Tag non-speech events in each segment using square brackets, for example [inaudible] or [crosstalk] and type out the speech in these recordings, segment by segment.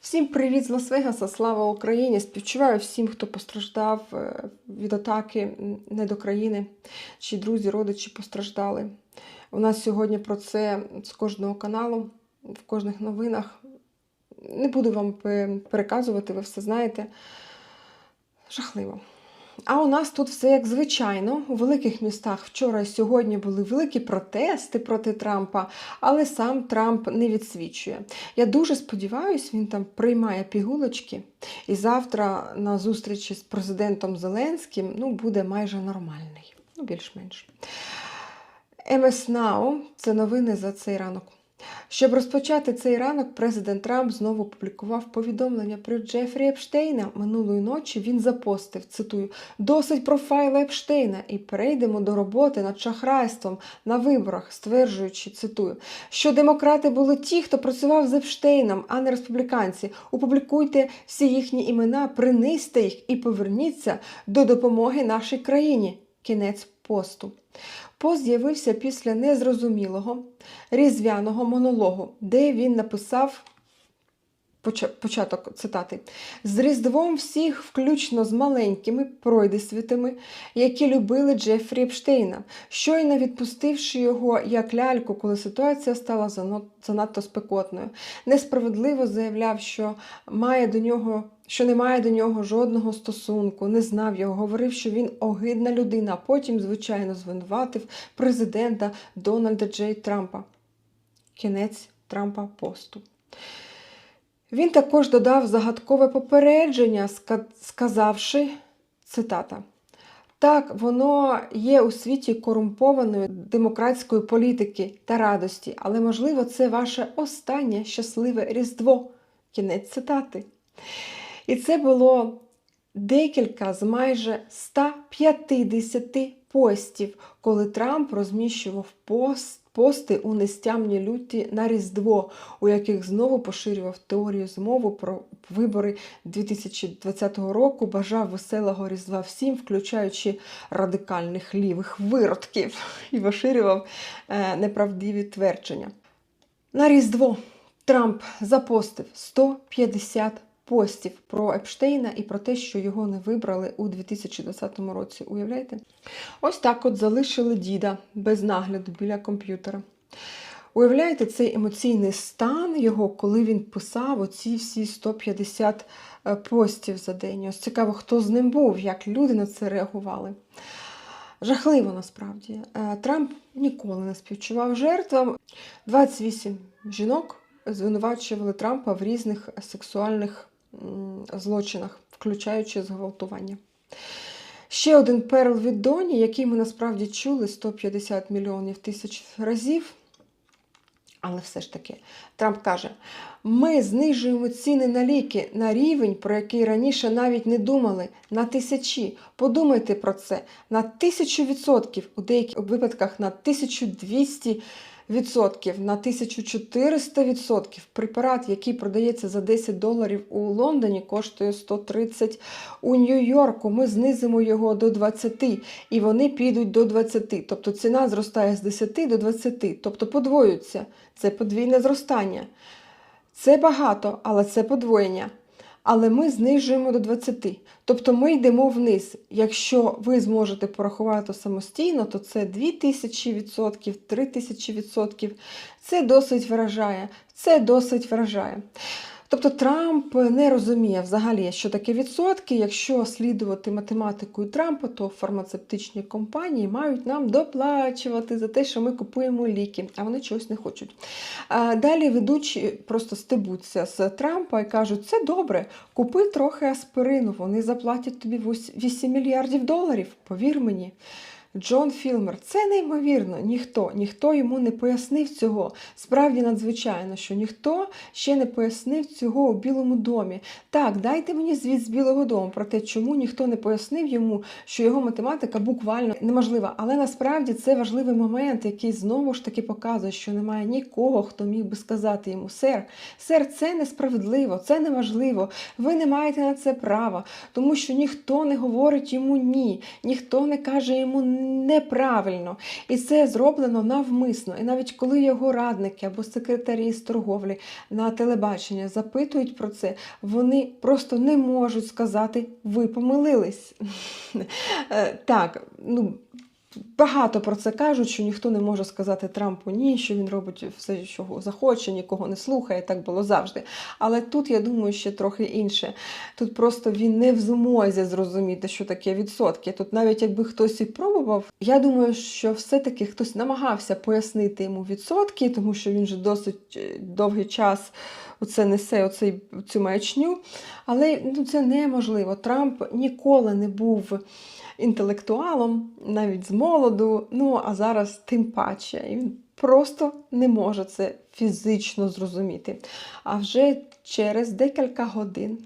Всім привіт з Лас-Вегаса, слава Україні! Співчуваю всім, хто постраждав е, від атаки не до країни, чи друзі, родичі постраждали. У нас сьогодні про це з кожного каналу, в кожних новинах. Не буду вам переказувати, ви все знаєте. Жахливо. А у нас тут все як звичайно. У великих містах вчора і сьогодні були великі протести проти Трампа, але сам Трамп не відсвічує. Я дуже сподіваюся, він там приймає пігулочки, і завтра на зустрічі з президентом Зеленським ну, буде майже нормальний, ну більш-менш. MS Now – це новини за цей ранок. Щоб розпочати цей ранок, президент Трамп знову публікував повідомлення про Джефрі Епштейна. Минулої ночі він запостив, цитую, досить про файли Епштейна і перейдемо до роботи над шахрайством на виборах, стверджуючи, цитую, що демократи були ті, хто працював з Епштейном, а не республіканці. Опублікуйте всі їхні імена, принизьте їх і поверніться до допомоги нашій країні. Кінець посту. Пост з'явився після незрозумілого різдвяного монологу, де він написав початок цитати: з Різдвом всіх, включно з маленькими пройдисвітами, які любили Джефрі Епштейна, щойно відпустивши його як ляльку, коли ситуація стала занадто спекотною. Несправедливо заявляв, що має до нього. Що не має до нього жодного стосунку, не знав його, говорив, що він огидна людина, а потім, звичайно, звинуватив президента Дональда Джей Трампа. Кінець Трампа посту. Він також додав загадкове попередження, сказавши, цитата. Так, воно є у світі корумпованої демократської політики та радості, але, можливо, це ваше останнє щасливе Різдво. Кінець цитати. І це було декілька з майже 150 постів, коли Трамп розміщував пост, пости у нестямні люті на Різдво, у яких знову поширював теорію змову про вибори 2020 року, бажав веселого Різдва всім, включаючи радикальних лівих виродків, і поширював е, неправдиві твердження. На Різдво Трамп запостив 150 постів про Епштейна і про те, що його не вибрали у 2020 році. Уявляєте? Ось так от залишили діда без нагляду біля комп'ютера. Уявляєте цей емоційний стан його, коли він писав оці всі 150 е, постів за день. Ось цікаво, хто з ним був, як люди на це реагували. Жахливо насправді. Е, Трамп ніколи не співчував жертвам. 28 жінок звинувачували Трампа в різних сексуальних злочинах, включаючи зґвалтування. Ще один перл від Доні, який ми насправді чули 150 мільйонів тисяч разів. Але все ж таки, Трамп каже: ми знижуємо ціни на ліки на рівень, про який раніше навіть не думали, на тисячі. Подумайте про це на тисячу відсотків, у деяких випадках на 1200 відсотків, на 1400 відсотків. Препарат, який продається за 10 доларів у Лондоні, коштує 130 у Нью-Йорку. Ми знизимо його до 20, і вони підуть до 20. Тобто ціна зростає з 10 до 20, тобто подвоюється. Це подвійне зростання. Це багато, але це подвоєння. Але ми знижуємо до 20. Тобто ми йдемо вниз. Якщо ви зможете порахувати самостійно, то це 2000 відсотків, 3000 відсотків. Це досить вражає. Це досить вражає. Тобто Трамп не розуміє взагалі, що таке відсотки. Якщо слідувати математикою Трампа, то фармацевтичні компанії мають нам доплачувати за те, що ми купуємо ліки, а вони чогось не хочуть. Далі ведучі просто стебуться з Трампа і кажуть: це добре, купи трохи аспирину, вони заплатять тобі вось- 8 мільярдів доларів. Повір мені. Джон Філмер, це неймовірно. Ніхто, ніхто йому не пояснив цього. Справді надзвичайно, що ніхто ще не пояснив цього у Білому домі. Так, дайте мені звіт з Білого дому про те, чому ніхто не пояснив йому, що його математика буквально неможлива. Але насправді це важливий момент, який знову ж таки показує, що немає нікого, хто міг би сказати йому: сер, сер, це несправедливо, це неважливо. Ви не маєте на це права, тому що ніхто не говорить йому ні, ніхто не каже йому неправильно. І це зроблено навмисно. І навіть коли його радники або секретарі з торговлі на телебачення запитують про це, вони просто не можуть сказати ви помилились. [laughs] Е, Так, ну. Багато про це кажуть, що ніхто не може сказати Трампу ні, що він робить все, що захоче, нікого не слухає, так було завжди. Але тут я думаю, ще трохи інше. Тут просто він не в змозі зрозуміти, що таке відсотки. Тут навіть якби хтось і пробував, я думаю, що все-таки хтось намагався пояснити йому відсотки, тому що він вже досить е, довгий час оце несе оцей, цю маячню. Але ну, це неможливо. Трамп ніколи не був інтелектуалом, навіть з молоду, ну а зараз тим паче. І він просто не може це фізично зрозуміти. А вже через декілька годин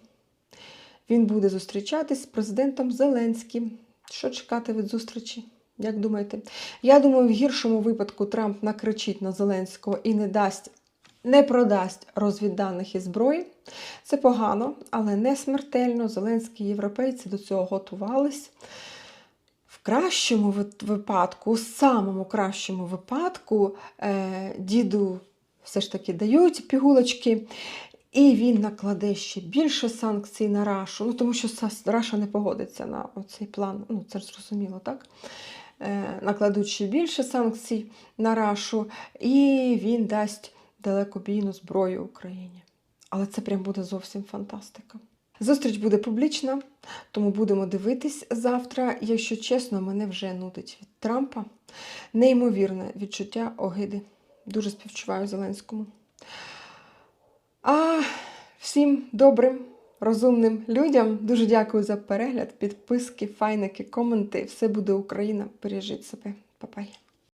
він буде зустрічатись з президентом Зеленським. Що чекати від зустрічі? Як думаєте? Я думаю, в гіршому випадку Трамп накричить на Зеленського і не дасть, не продасть розвідданих і зброї. Це погано, але не смертельно. Зеленські європейці до цього готувались. Кращому випадку, у самому кращому випадку, е, діду все ж таки дають пігулочки, і він накладе ще більше санкцій на Рашу. Ну, тому що Раша не погодиться на цей план. Ну, це зрозуміло, так? Е, накладуть ще більше санкцій на Рашу, і він дасть далекобійну зброю Україні. Але це прям буде зовсім фантастика. Зустріч буде публічна, тому будемо дивитись завтра. Якщо чесно, мене вже нудить від Трампа. Неймовірне відчуття огиди. Дуже співчуваю Зеленському. А всім добрим, розумним людям дуже дякую за перегляд, підписки, файники, коменти. Все буде Україна. Бережіть себе. Па-пай.